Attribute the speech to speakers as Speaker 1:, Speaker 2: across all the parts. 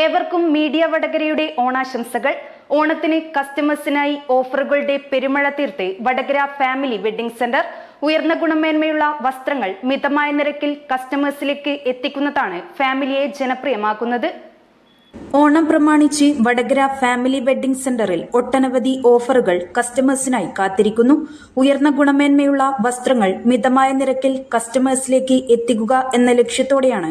Speaker 1: ഏവർക്കും മീഡിയ വടകരയുടെ ഓണാശംസകൾ. ഓണത്തിന് കസ്റ്റമേഴ്സിനായി ഓഫറുകളുടെ പെരുമഴ തീർത്ത് വടകര ഫാമിലി വെഡിംഗ് സെന്റർ. ഉയർന്ന ഗുണമേന്മയുള്ള വസ്ത്രങ്ങൾ മിതമായ നിരക്കിൽ കസ്റ്റമേഴ്സിലേക്ക് എത്തിക്കുന്നതാണ് ഫാമിലിയെ ജനപ്രിയമാക്കുന്നത്. ഓണം പ്രമാണിച്ച് വടകര ഫാമിലി വെഡ്ഡിംഗ് സെന്ററിൽ ഒട്ടനവധി ഓഫറുകൾ കസ്റ്റമേഴ്സിനായി കാത്തിരിക്കുന്നു. ഉയർന്ന ഗുണമേന്മയുള്ള വസ്ത്രങ്ങൾ മിതമായ നിരക്കിൽ കസ്റ്റമേഴ്സിലേക്ക് എത്തിക്കുക എന്ന ലക്ഷ്യത്തോടെയാണ്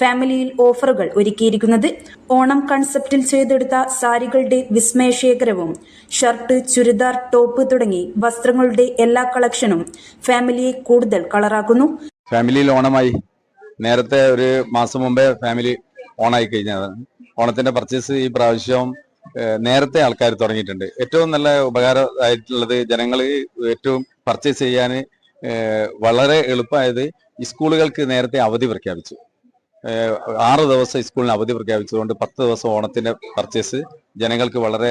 Speaker 1: ഫാമിലിയിൽ ഓഫറുകൾ ഒരുക്കിയിരിക്കുന്നത്. ഓണം കൺസെപ്റ്റിൽ ചെയ്തെടുത്ത സാരികളുടെ വിസ്മയശേഖരവും ഷർട്ട് ചുരിദാർ ടോപ്പ് തുടങ്ങി വസ്ത്രങ്ങളുടെ എല്ലാ കളക്ഷനും ഫാമിലിയെ കൂടുതൽ കളറാക്കുന്നു.
Speaker 2: ഫാമിലിയിൽ ഓണമായി. നേരത്തെ ഒരു മാസം മുമ്പേ ഫാമിലി ഓണായി കഴിഞ്ഞതാണ്. ഓണത്തിന്റെ പർച്ചേസ് ഈ പ്രാവശ്യം നേരത്തെ ആൾക്കാർ തുടങ്ങിയിട്ടുണ്ട്. ഏറ്റവും നല്ല ഉപകാരമായിട്ടുള്ളത് ജനങ്ങൾ ഏറ്റവും പർച്ചേസ് ചെയ്യാൻ വളരെ എളുപ്പമായത് സ്കൂളുകൾക്ക് നേരത്തെ അവധി പ്രഖ്യാപിച്ചു. ആറ് ദിവസം സ്കൂളിന് അവധി പ്രഖ്യാപിച്ചതുകൊണ്ട് പത്ത് ദിവസം ഓണത്തിന്റെ പർച്ചേസ് ജനങ്ങൾക്ക് വളരെ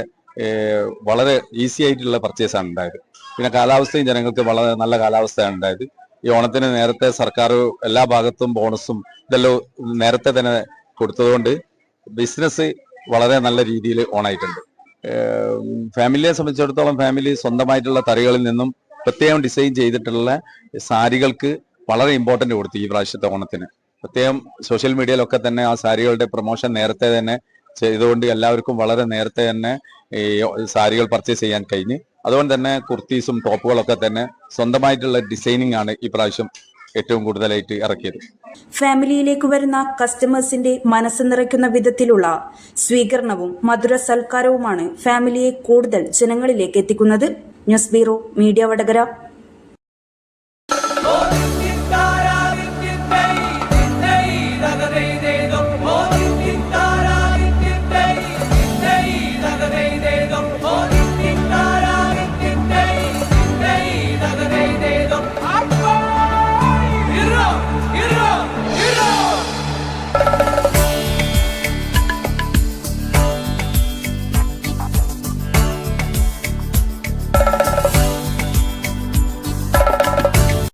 Speaker 2: വളരെ ഈസി ആയിട്ടുള്ള പർച്ചേസ് ആണ് ഉണ്ടായത്. പിന്നെ കാലാവസ്ഥയും ജനങ്ങൾക്ക് വളരെ നല്ല കാലാവസ്ഥയാണ് ഉണ്ടായത്. ഈ ഓണത്തിന് നേരത്തെ സർക്കാർ എല്ലാ ഭാഗത്തും ബോണസും ഇതെല്ലാം നേരത്തെ തന്നെ കൊടുത്തതുകൊണ്ട് ബിസിനസ് വളരെ നല്ല രീതിയിൽ ഓൺ ആയിട്ടുണ്ട്. ഫാമിലിയെ സംബന്ധിച്ചിടത്തോളം ഫാമിലി സ്വന്തമായിട്ടുള്ള തറികളിൽ നിന്നും പ്രത്യേകം ഡിസൈൻ ചെയ്തിട്ടുള്ള സാരികൾക്ക് വളരെ ഇമ്പോർട്ടന്റ് കൊടുത്തു ഈ പ്രാവശ്യത്തെ ഓണത്തിന്. പ്രത്യേകം സോഷ്യൽ മീഡിയയിലൊക്കെ തന്നെ ആ സാരികളുടെ പ്രൊമോഷൻ നേരത്തെ തന്നെ ചെയ്തുകൊണ്ട് എല്ലാവർക്കും വളരെ നേരത്തെ തന്നെ ഈ സാരികൾ പർച്ചേസ് ചെയ്യാൻ കഴിഞ്ഞ്. അതുകൊണ്ട് തന്നെ കുർത്തീസും ടോപ്പുകളൊക്കെ തന്നെ സ്വന്തമായിട്ടുള്ള ഡിസൈനിങ് ആണ് ഈ പ്രാവശ്യം ഏറ്റവും കൂടുതലായിട്ട് ഇറക്കിയത്.
Speaker 1: ഫാമിലിയിലേക്ക് വരുന്ന കസ്റ്റമേഴ്സിന്റെ മനസ്സ് നിറയ്ക്കുന്ന വിധത്തിലുള്ള സ്വീകരണവും മധുര സൽക്കാരവുമാണ് ഫാമിലിയെ കൂടുതൽ ജനങ്ങളിലേക്ക് എത്തിക്കുന്നത്. News bureau media Vadakara.